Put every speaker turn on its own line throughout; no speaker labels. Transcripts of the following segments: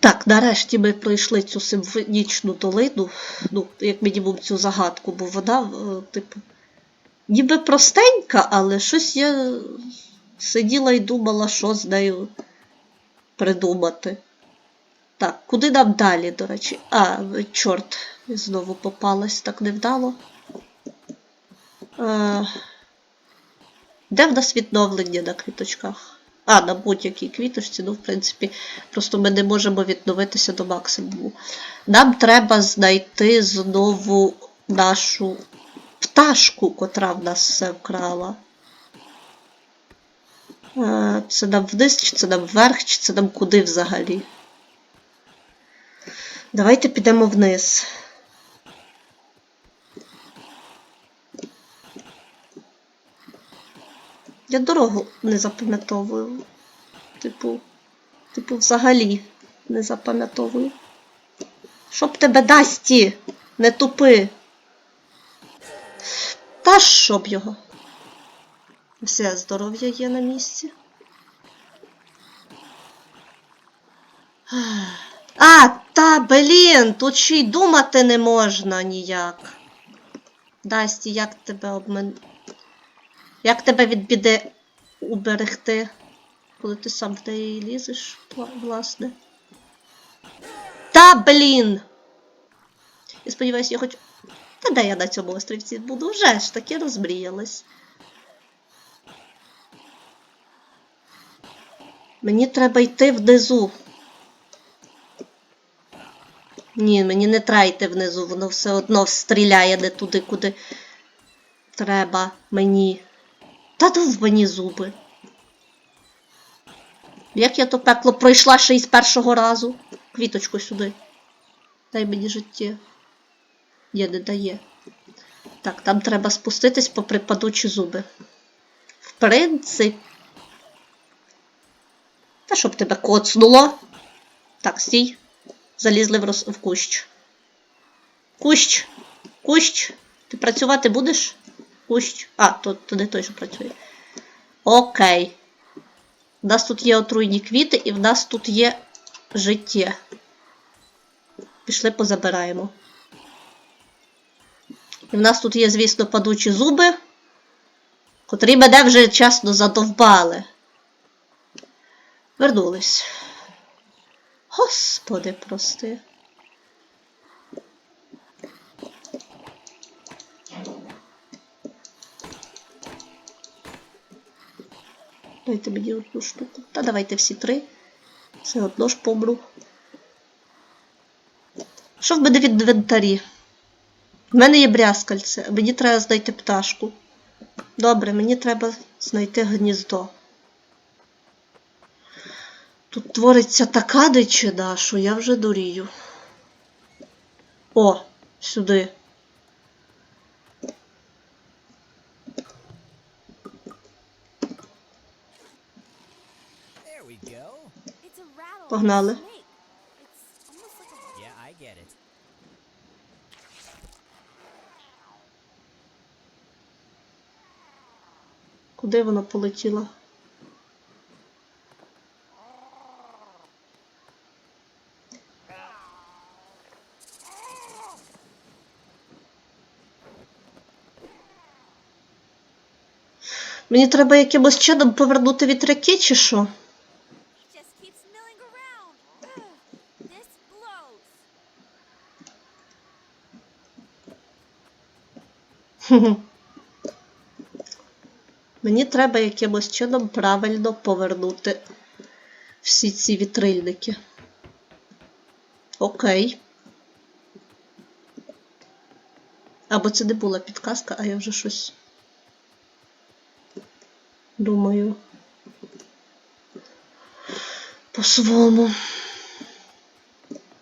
Так, нарешті ми пройшли цю симфонічну долину, ну, як мінімум цю загадку, бо вона, е, типу, ніби простенька, але щось я сиділа і думала, що з нею придумати. Так, куди нам далі, до речі? А, чорт, знову попалась, так невдало. Е, де в нас відновлення на квіточках? А, на будь-якій квіточці, ну, в принципі, просто ми не можемо відновитися до максимуму. Нам треба знайти знову нашу пташку, котра в нас все вкрала. Це нам вниз, чи це нам вверх, чи це нам куди взагалі? Давайте підемо вниз. Я дорогу не запам'ятовую. Типу, типу, взагалі не запам'ятовую. Щоб тебе дасті, не тупи. Та щоб його. Все здоров'я є на місці. А, та, блін, тут ще й думати не можна ніяк. Дасті, як тебе обмен... Як тебе від біди уберегти, коли ти сам в неї лізеш, власне. Та, блін! Я сподіваюся, я хоч. Та де я на цьому острівці буду? Вже ж таки розмріялась. Мені треба йти внизу. Ні, мені не треба йти внизу, воно все одно стріляє не туди, куди треба мені. Та мені зуби. Як я то пекло пройшла ще й з першого разу. Квіточку сюди. Дай мені життя. Є, не дає. Так, там треба спуститись попри падучі зуби. В принципі. Та щоб тебе коцнуло. Так, стій. Залізли в, роз... в кущ. Кущ. Кущ. Ти працювати будеш? Кущ. А, то, то не той, що працює. Окей. У нас тут є отруйні квіти, і в нас тут є життя. Пішли позабираємо. І в нас тут є, звісно, падучі зуби, котрі мене вже чесно задовбали. Вернулись. Господи, прости. Дайте мені одну штуку. Та давайте всі три. Все одно ж помру. Що в мене в інвентарі? В мене є брязкальце, мені треба знайти пташку. Добре, мені треба знайти гніздо. Тут твориться така дичина, що я вже дурію. О, сюди.
It.
Куди воно полетіло? Мені треба якимось чином повернути вітряки, чи що? Мені треба якимось чином правильно повернути всі ці вітрильники. Окей. Або це не була підказка, а я вже щось думаю. По-своєму.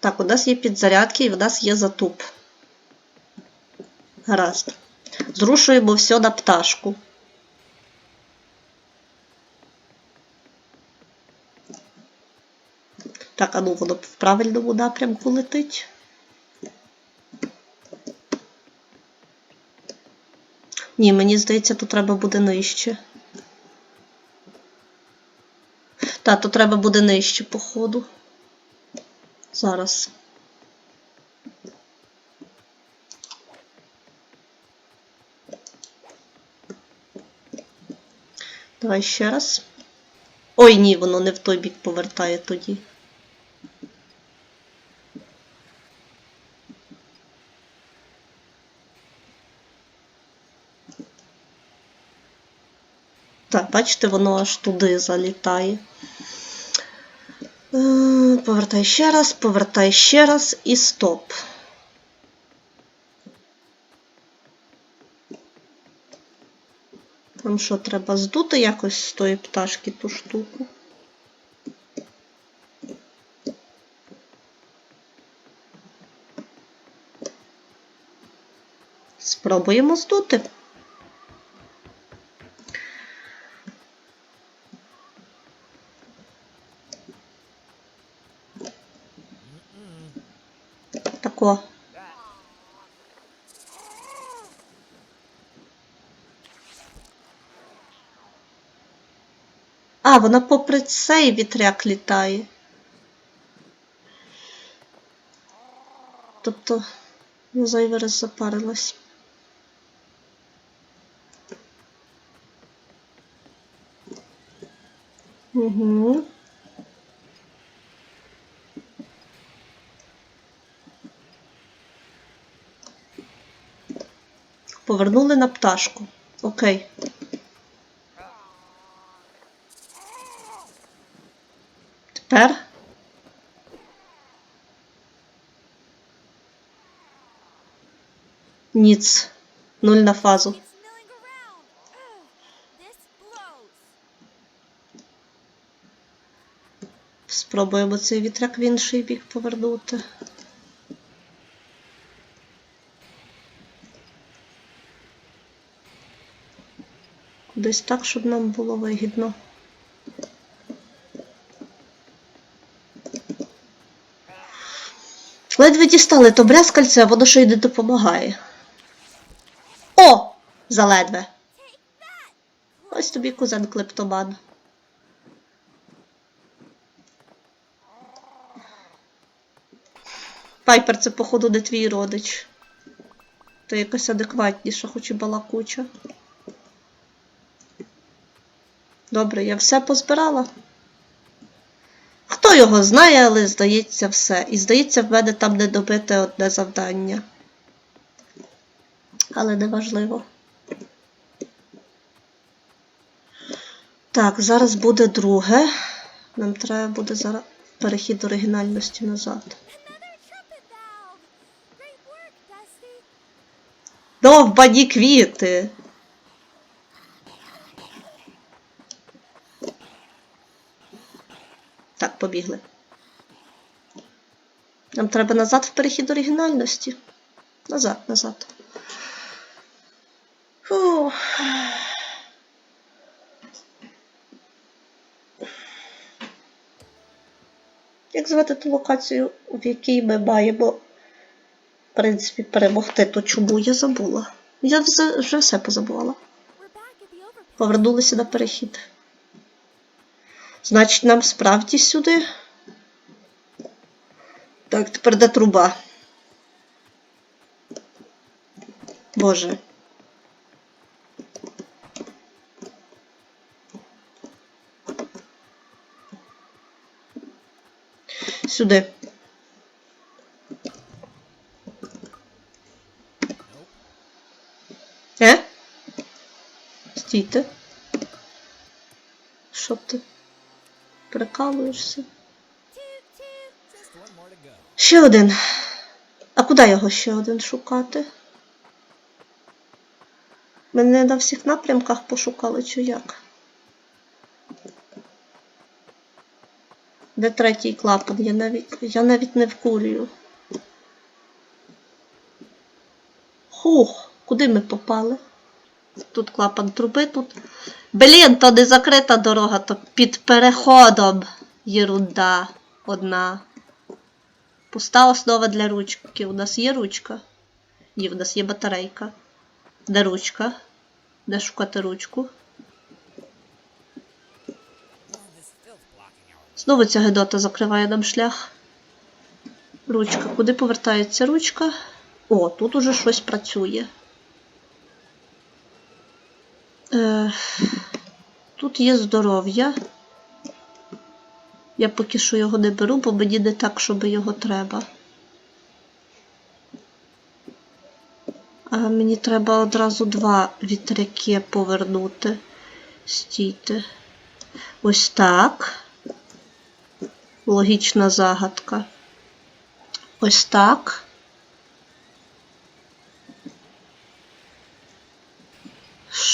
Так, у нас є підзарядки і в нас є затуп. Гаразд. Зрушуємо все на пташку. Так, а ну воно в правильному напрямку летить. Ні, мені здається, тут треба буде нижче. Та, то треба буде нижче, походу. Зараз. Давай ще раз. Ой, ні, воно не в той бік повертає тоді. Так, бачите, воно аж туди залітає. Е, Повертай ще раз, повертай ще раз і стоп. Нам що, треба здути якось з тої пташки ту штуку? Спробуємо здути. Тако. А, вона попри цей вітряк літає. Тобто, я зайвий раз запарилась. Угу. Повернули на пташку. Окей. Тепер. Ніц. Нуль на фазу. Спробуємо цей вітряк в інший бік повернути. Кудись так, щоб нам було вигідно. Ледве дістали то брязкальце, воно ще й не допомагає. О! Заледве. Ось тобі кузен клептоман. Пайпер це, походу, не твій родич. Ти якась адекватніша, хоч і балакуча. Добре, я все позбирала. Його знає, але здається все. І здається, в мене там не добите одне завдання. Але неважливо. Так, зараз буде друге. Нам треба буде зараз перехід оригінальності назад. Довбані квіти. Так, побігли. Нам треба назад в перехід оригінальності. Назад, назад. Фу. Як звати ту локацію, в якій ми маємо в принципі, перемогти, то чому я забула? Я вже, все позабувала. Повернулися на перехід. Значить, нам справді сюди. Так, тепер де труба? Боже. Сюди. Е? Стійте. Що ти? Прикалуєшся? Ще один. А куди його ще один шукати? Мене на всіх напрямках пошукали, чи як? Де третій клапан? Я навіть, я навіть не вкурюю. Хух, куди ми попали? Тут клапан труби, тут. Блін, то не закрита дорога, то під переходом. Єрунда одна. Пуста основа для ручки. У нас є ручка? Ні, у нас є батарейка. Де ручка? Де шукати ручку? Знову ця гедота закриває нам шлях. Ручка. Куди повертається ручка? О, тут уже щось працює. Е, тут є здоров'я. Я поки що його не беру, бо мені не так, щоб його треба. А мені треба одразу два вітряки повернути. Стійте. Ось так. Логічна загадка. Ось так.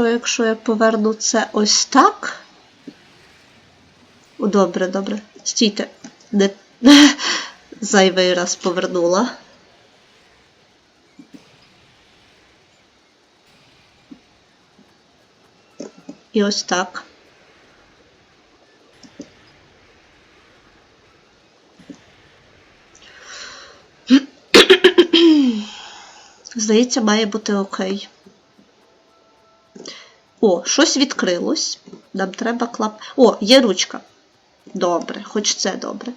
Що, якщо я поверну це ось так? О, добре, добре. Стійте. Не... Зайвий раз повернула. І ось так. Здається, має бути окей. О, щось відкрилось. Нам треба клап. О, є ручка. Добре, хоч це добре.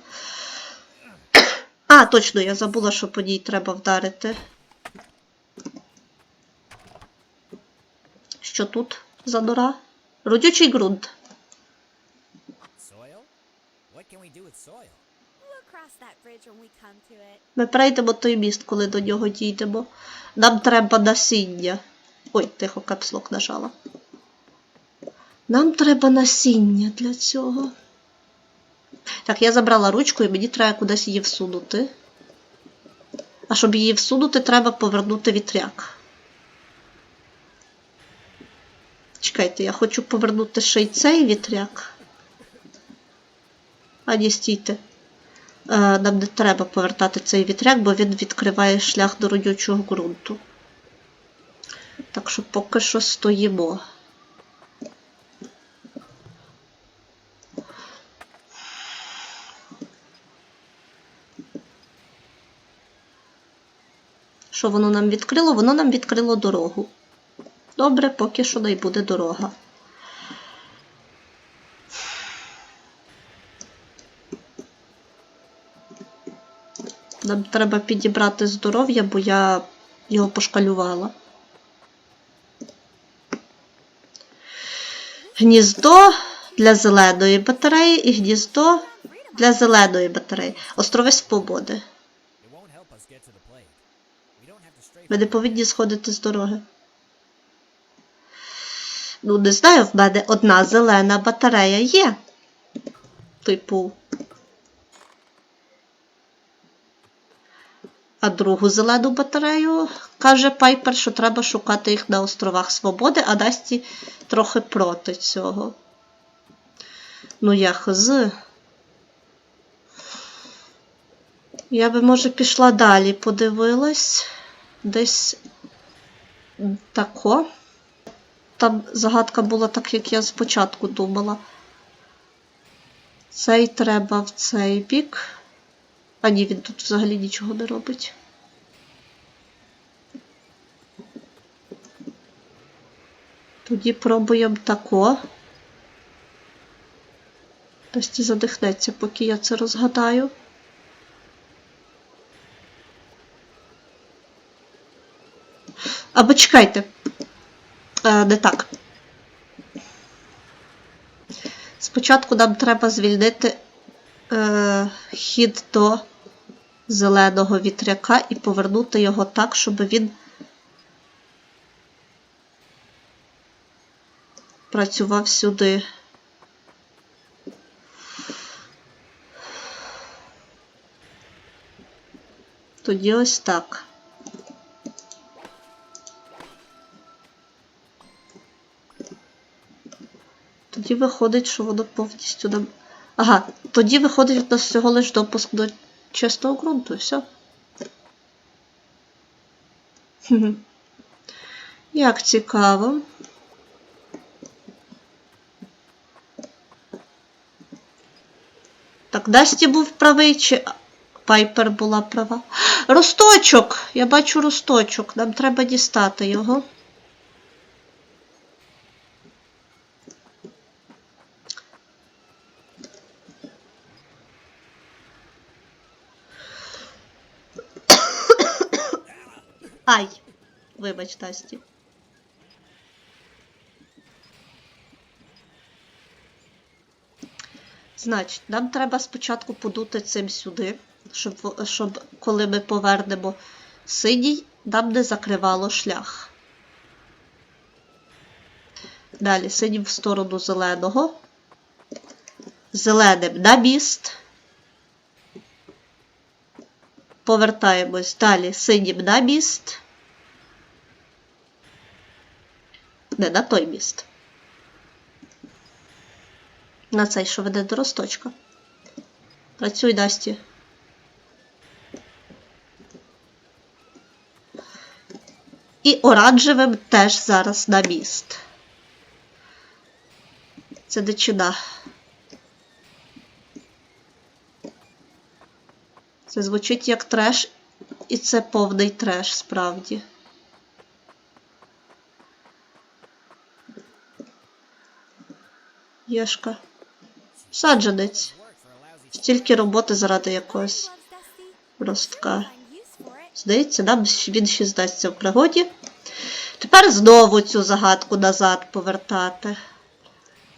А, точно, я забула, що по ній треба вдарити. Що тут за нора? Родючий ґрунт. Ми пройдемо той міст, коли до нього дійдемо. Нам треба насіння. Ой, тихо, капслок нажала. Нам треба насіння для цього. Так, я забрала ручку і мені треба кудись її всунути. А щоб її всунути, треба повернути вітряк. Чекайте, я хочу повернути ще й цей вітряк. А ні, стійте. Е, Нам не треба повертати цей вітряк, бо він відкриває шлях до родючого ґрунту. Так що поки що стоїмо. Що воно нам відкрило? Воно нам відкрило дорогу. Добре, поки що не буде дорога. Нам треба підібрати здоров'я, бо я його пошкалювала. Гніздо для зеленої батареї і гніздо для зеленої батареї. Острови Свободи. Ми не повинні сходити з дороги. Ну, не знаю, в мене одна зелена батарея є. Типу. А другу зелену батарею каже Пайпер, що треба шукати їх на островах Свободи, а Насті трохи проти цього. Ну, я хз. Я би, може, пішла далі, подивилась. Десь тако. Там загадка була так, як я спочатку думала. Цей треба в цей бік. А ні, він тут взагалі нічого не робить. Тоді пробуємо тако. Насті задихнеться, поки я це розгадаю. Або чекайте. Е, не так. Спочатку нам треба звільнити е, хід до зеленого вітряка і повернути його так, щоб він працював сюди. Тоді ось так. Тоді виходить, що воно повністю нам. Ага, тоді виходить у нас всього лиш допуск до чистого ґрунту, і все. Як цікаво. Так, Дасті був правий, чи Пайпер була права. Росточок! Я бачу росточок. Нам треба дістати його. Вибач, Дасті. Значить, нам треба спочатку подути цим сюди, щоб, щоб коли ми повернемо синій, нам не закривало шлях. Далі синім в сторону зеленого. Зеленим на міст. Повертаємось далі синім на міст. Не на той міст. На цей, що веде до росточка. Працюй, Насті. І оранжевим теж зараз на міст. Це дичина. Це звучить як треш, і це повний треш, справді. Єшка. Саджанець. Стільки роботи заради якогось ростка. Здається, нам він ще здасться в пригоді. Тепер знову цю загадку назад повертати.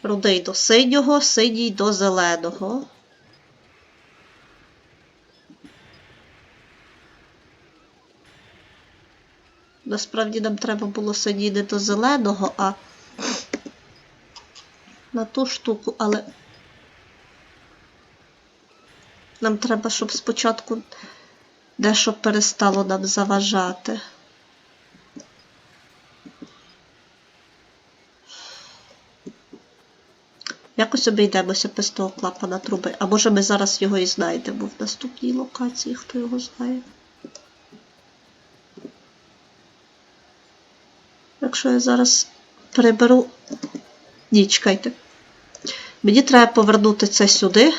Рудий до синього, синій до зеленого. Насправді нам треба було синій не до зеленого, а на ту штуку, але нам треба, щоб спочатку дещо перестало нам заважати. Якось обійдемося без того клапана труби. А може ми зараз його і знайдемо в наступній локації, хто його знає. Якщо я зараз переберу. Ні, чекайте. Мені треба повернути це сюди.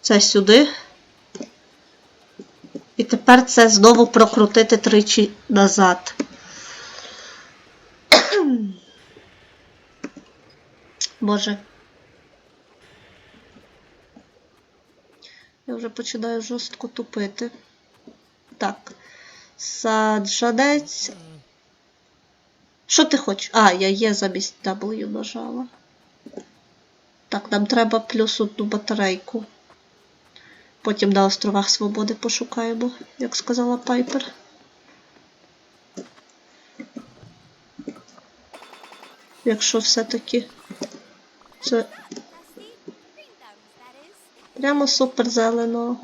Це сюди. І тепер це знову прокрутити тричі назад. Боже. Я вже починаю жорстко тупити. Так. Саджанець. Що ти хочеш? А, я є замість W нажала. Так, нам треба плюс одну батарейку. Потім на островах Свободи пошукаємо, як сказала Пайпер. Якщо все-таки це прямо супер зелено.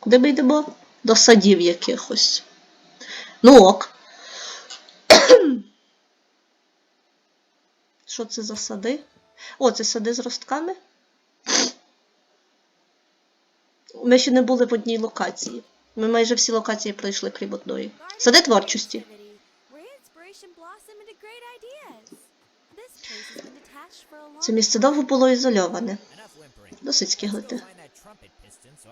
Куди ми йдемо? До садів якихось. Ну ок. Що це за сади? О, це сади з ростками. Ми ще не були в одній локації. Ми майже всі локації пройшли, крім одної. Сади творчості. Це місце довго було ізольоване. Досить скиглити.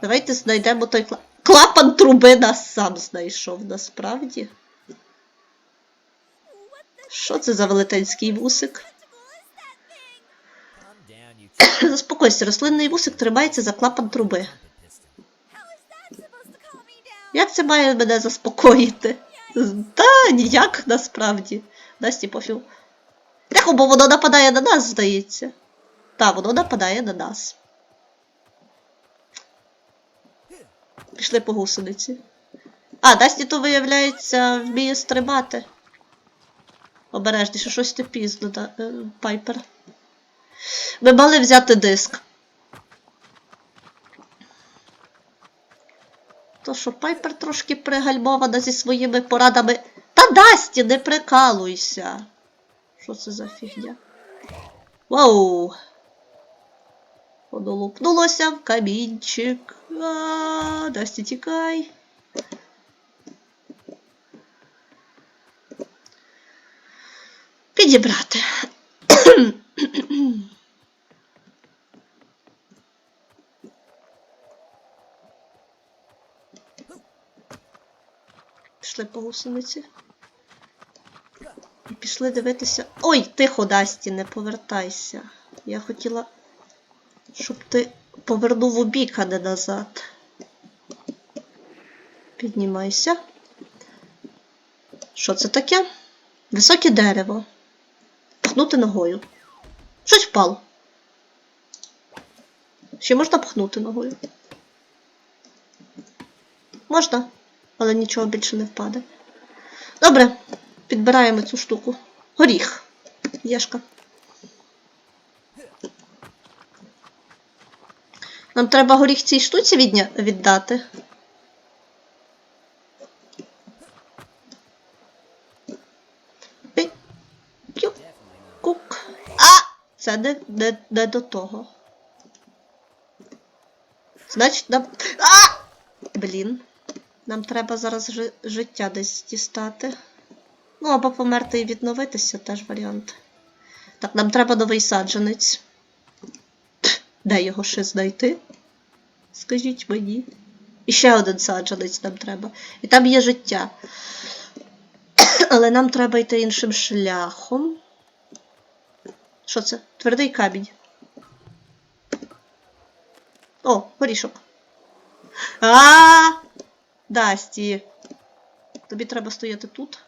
Давайте знайдемо той кла... клапан труби нас сам знайшов, насправді. Що це за велетенський вусик? Заспокойся, рослинний вусик тримається за клапан труби. Як це має мене заспокоїти? Та ніяк насправді. Насті пофіг. Тихо, бо воно нападає на нас, здається. Та, воно нападає на нас. Пішли по гусениці. А, Дасті то, виявляється, вміє стрибати. Обережніше, щось ти пізно, да, е, Пайпер. Ми мали взяти диск. То що Пайпер трошки пригальмована зі своїми порадами. Та Дасті, не прикалуйся. Що це за фігня? Вау! Воно лупнулося в камінчик. А, Дасті, тікай. Підібрати. Пішли по гусениці. І пішли дивитися. Ой, тихо, Дасті, не повертайся. Я хотіла, щоб ти повернув у бік, а не назад. Піднімайся. Що це таке? Високе дерево. Пхнути ногою. Щось впало. Ще можна пхнути ногою. Можна, але нічого більше не впаде. Добре, підбираємо цю штуку. Горіх. Єшка. Нам треба горіх цій штуці відня... віддати. Це не, не, не до того. Значить, нам. А! Блін. Нам треба зараз жи- життя десь дістати. Ну, або померти і відновитися теж варіант. Так, нам треба новий саджанець. Де його ще знайти? Скажіть мені. І ще один саджанець нам треба. І там є життя. Але нам треба йти іншим шляхом. Що це? Твердий камінь. О, горішок. А-а-а! Дасті. Тобі треба стояти тут.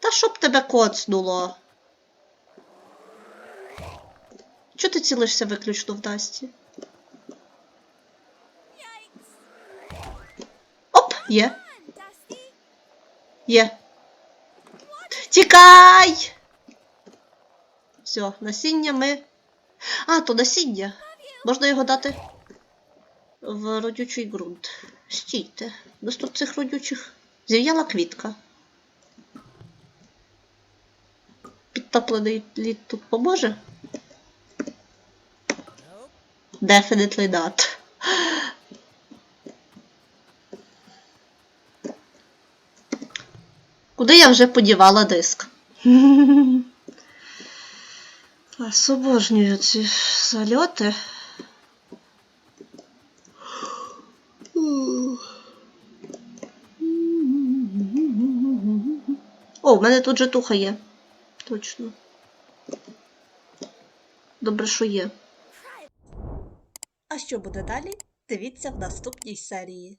Та щоб тебе коцнуло. Чого ти цілишся виключно в Дасті? Оп, є, є. Тікай! Все, насіння ми. А, то насіння. Можна його дати в родючий ґрунт. Стійте. Нас тут цих родючих. Зів'яла квітка. Підтоплений лід тут поможе? Definitely not. Куди я вже подівала диск? Обожнюю ці зальоти. О, в мене тут же туха є. Точно. Добре, що є. А що буде далі? Дивіться в наступній серії.